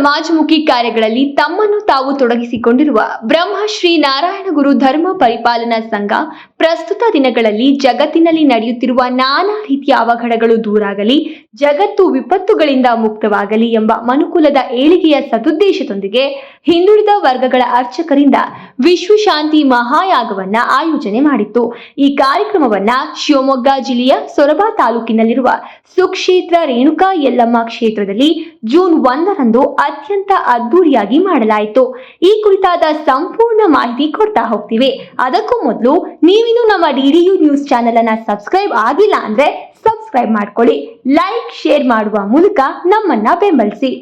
ಸಮಾಜಮುಖಿ ಕಾರ್ಯಗಳಲ್ಲಿ ತಮ್ಮನ್ನು ತಾವು ತೊಡಗಿಸಿಕೊಂಡಿರುವ ಬ್ರಹ್ಮಶ್ರೀ ನಾರಾಯಣಗುರು ಧರ್ಮ ಪರಿಪಾಲನಾ ಸಂಘ ಪ್ರಸ್ತುತ ದಿನಗಳಲ್ಲಿ ಜಗತ್ತಿನಲ್ಲಿ ನಡೆಯುತ್ತಿರುವ ನಾನಾ ರೀತಿಯ ಅವಘಡಗಳು ದೂರಾಗಲಿ, ಜಗತ್ತು ವಿಪತ್ತುಗಳಿಂದ ಮುಕ್ತವಾಗಲಿ ಎಂಬ ಮನುಕುಲದ ಏಳಿಗೆಯ ಸದುದ್ದೇಶದೊಂದಿಗೆ ಹಿಂದುಳಿದ ವರ್ಗಗಳ ಅರ್ಚಕರಿಂದ ವಿಶ್ವಶಾಂತಿ ಮಹಾಯಾಗವನ್ನ ಆಯೋಜನೆ ಮಾಡಿತ್ತು. ಈ ಕಾರ್ಯಕ್ರಮವನ್ನ ಶಿವಮೊಗ್ಗ ಜಿಲ್ಲೆಯ ಸೊರಬ ತಾಲೂಕಿನಲ್ಲಿರುವ ಸುಕ್ಷೇತ್ರ ರೇಣುಕಾ ಯಲ್ಲಮ್ಮ ಕ್ಷೇತ್ರದಲ್ಲಿ ಜೂನ್ ಒಂದರಂದು ಅತ್ಯಂತ ಅದ್ಧೂರಿಯಾಗಿ ಮಾಡಲಾಯಿತು. ಈ ಕುರಿತಾದ ಸಂಪೂರ್ಣ ಮಾಹಿತಿ ಕೊಡ್ತಾ ಹೋಗ್ತೀವಿ. ಅದಕ್ಕೂ ಮೊದಲು ನೀವಿನ್ನು ನಮ್ಮ ಡಿಡಿಯು ನ್ಯೂಸ್ ಚಾನೆಲ್ ಅನ್ನ ಸಬ್ಸ್ಕ್ರೈಬ್ ಆಗಿಲ್ಲ ಅಂದ್ರೆ ಸಬ್ಸ್ಕ್ರೈಬ್ ಮಾಡ್ಕೊಳ್ಳಿ. ಲೈಕ್, ಶೇರ್ ಮಾಡುವ ಮೂಲಕ ನಮ್ಮನ್ನ ಬೆಂಬಲಿಸಿ.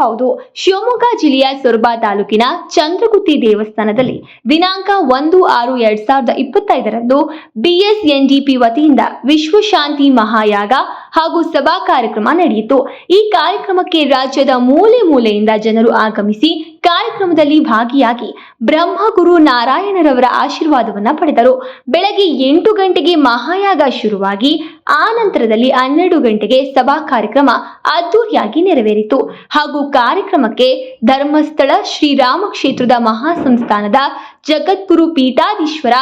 ಹೌದು. ಶಿವಮೊಗ್ಗ ಜಿಲ್ಲೆಯ ಸೊರಬ ತಾಲೂಕಿನ ಚಂದ್ರಗುತ್ತಿ ದೇವಸ್ಥಾನದಲ್ಲಿ ದಿನಾಂಕ ಒಂದು ಆರು ಎರಡ್ ಸಾವಿರದ ಇಪ್ಪತ್ತೈದರಂದು ಬಿಎಸ್ಎನ್ಡಿಪಿ ವತಿಯಿಂದ ವಿಶ್ವಶಾಂತಿ ಮಹಾಯಾಗ ಹಾಗೂ ಸಭಾ ಕಾರ್ಯಕ್ರಮ ನಡೆಯಿತು. ಈ ಕಾರ್ಯಕ್ರಮಕ್ಕೆ ರಾಜ್ಯದ ಮೂಲೆ ಮೂಲೆಯಿಂದ ಜನರು ಆಗಮಿಸಿ ಕಾರ್ಯಕ್ರಮದಲ್ಲಿ ಭಾಗಿಯಾಗಿ ಬ್ರಹ್ಮಗುರು ನಾರಾಯಣರವರ ಆಶೀರ್ವಾದವನ್ನ ಪಡೆದರು. ಬೆಳಗ್ಗೆ ಎಂಟು ಗಂಟೆಗೆ ಮಹಾಯಾಗ ಶುರುವಾಗಿ ಆ ನಂತರದಲ್ಲಿ ಹನ್ನೆರಡು ಗಂಟೆಗೆ ಸಭಾ ಕಾರ್ಯಕ್ರಮ ಅದ್ದೂರಿಯಾಗಿ ನೆರವೇರಿತು. ಹಾಗೂ ಕಾರ್ಯಕ್ರಮಕ್ಕೆ ಧರ್ಮಸ್ಥಳ ಶ್ರೀರಾಮ ಕ್ಷೇತ್ರದ ಮಹಾಸಂಸ್ಥಾನದ ಜಗದ್ಗುರು ಪೀಠಾಧೀಶ್ವರ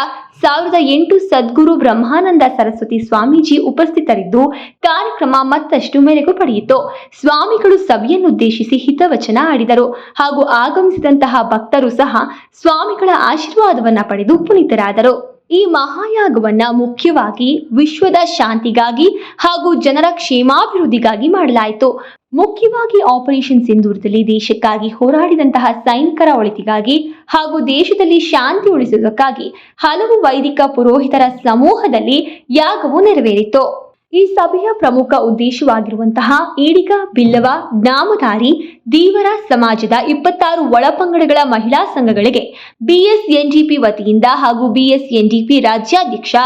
ಸಾವಿರದ ಎಂಟು ಸದ್ಗುರು ಬ್ರಹ್ಮಾನಂದ ಸರಸ್ವತಿ ಸ್ವಾಮೀಜಿ ಉಪಸ್ಥಿತರಿದ್ದು, ಕಾರ್ಯಕ್ರಮ ಮತ್ತಷ್ಟು ಮೆರುಗು ಪಡೆಯಿತು. ಸ್ವಾಮಿಗಳು ಸಭೆಯನ್ನುದ್ದೇಶಿಸಿ ಹಿತವಚನ ಆಡಿದರು. ಹಾಗೂ ಆಗಮಿಸಿದಂತಹ ಭಕ್ತರು ಸಹ ಸ್ವಾಮಿಗಳ ಆಶೀರ್ವಾದವನ್ನ ಪಡೆದು ಪುನೀತರಾದರು. ಈ ಮಹಾಯಾಗವನ್ನ ಮುಖ್ಯವಾಗಿ ವಿಶ್ವದ ಶಾಂತಿಗಾಗಿ ಹಾಗೂ ಜನರ ಕ್ಷೇಮಾಭಿವೃದ್ಧಿಗಾಗಿ ಮಾಡಲಾಯಿತು. ಮುಖ್ಯವಾಗಿ ಆಪರೇಷನ್ ಸಿಂಧೂರದಲ್ಲಿ ದೇಶಕ್ಕಾಗಿ ಹೋರಾಡಿದಂತಹ ಸೈನಿಕರ ಒಳಿತಿಗಾಗಿ ಹಾಗೂ ದೇಶದಲ್ಲಿ ಶಾಂತಿ ಉಳಿಸುವುದಕ್ಕಾಗಿ ಹಲವು ವೈದಿಕ ಪುರೋಹಿತರ ಸಮೂಹದಲ್ಲಿ ಯಾಗವು ನೆರವೇರಿತು. ಈ ಸಭೆಯ ಪ್ರಮುಖ ಉದ್ದೇಶವಾಗಿರುವಂತಹ ಈಡಿಗ ಬಿಲ್ಲವ ನಾಮಧಾರಿ ದೀವರ ಸಮಾಜದ ಇಪ್ಪತ್ತಾರು ಒಳಪಂಗಡಗಳ ಮಹಿಳಾ ಸಂಘಗಳಿಗೆ ಬಿಎಸ್ಎನ್ಡಿಪಿ ವತಿಯಿಂದ ಹಾಗೂ ಬಿಎಸ್ಎನ್ಡಿಪಿ ರಾಜ್ಯಾಧ್ಯಕ್ಷ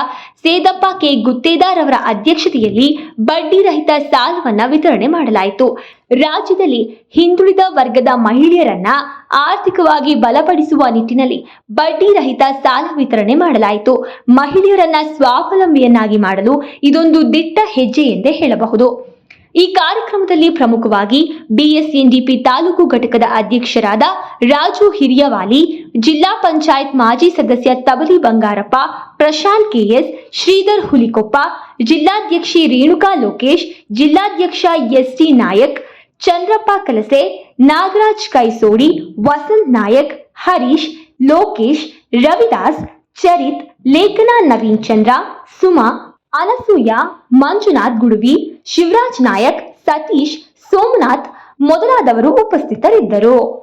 ಸೇದಪ್ಪ ಕೆ ಗುತ್ತೇದಾರ್ ಅವರ ಅಧ್ಯಕ್ಷತೆಯಲ್ಲಿ ಬಡ್ಡಿ ರಹಿತ ಸಾಲವನ್ನ ವಿತರಣೆ ಮಾಡಲಾಯಿತು. ರಾಜ್ಯದಲ್ಲಿ ಹಿಂದುಳಿದ ವರ್ಗದ ಮಹಿಳೆಯರನ್ನ ಆರ್ಥಿಕವಾಗಿ ಬಲಪಡಿಸುವ ನಿಟ್ಟಿನಲ್ಲಿ ಬಡ್ಡಿ ರಹಿತ ಸಾಲ ವಿತರಣೆ ಮಾಡಲಾಯಿತು. ಮಹಿಳೆಯರನ್ನ ಸ್ವಾವಲಂಬಿಯನ್ನಾಗಿ ಮಾಡಲು ಇದೊಂದು ದಿಟ್ಟ ಹೆಜ್ಜೆ ಎಂದೇ ಹೇಳಬಹುದು. ಈ ಕಾರ್ಯಕ್ರಮದಲ್ಲಿ ಪ್ರಮುಖವಾಗಿ ಬಿಎಸ್ಎನ್ಡಿಪಿ ತಾಲೂಕು ಘಟಕದ ಅಧ್ಯಕ್ಷರಾದ ರಾಜು ಹಿರಿಯವಾಲಿ, ಜಿಲ್ಲಾ ಪಂಚಾಯತ್ ಮಾಜಿ ಸದಸ್ಯ ತಬಲಿ ಬಂಗಾರಪ್ಪ, ಪ್ರಶಾಂತ್ ಕೆಎಸ್, ಶ್ರೀಧರ್ ಹುಲಿಕೊಪ್ಪ, ಜಿಲ್ಲಾಧ್ಯಕ್ಷಿ ರೇಣುಕಾ ಲೋಕೇಶ್, ಜಿಲ್ಲಾಧ್ಯಕ್ಷ ಎಸ್ಟಿ ನಾಯಕ್, ಚಂದ್ರಪ್ಪ ಕಲಸೆ, ನಾಗರಾಜ್ ಕೈಸೋಡಿ, ವಸಂತ್ ನಾಯಕ್, ಹರೀಶ್, ಲೋಕೇಶ್, ರವಿದಾಸ್, ಚರಿತ್, ಲೇಖನ ನವೀನ್ ಚಂದ್ರ, ಸುಮಾ ಅನಸೂಯ ಮಂಜುನಾಥ್ ಗುಡುವಿ ಶಿವರಾಜ್ ನಾಯಕ್ ಸತೀಶ್ ಸೋಮನಾಥ್ ಮೊದಲಾದವರು ಉಪಸ್ಥಿತರಿದ್ದರು.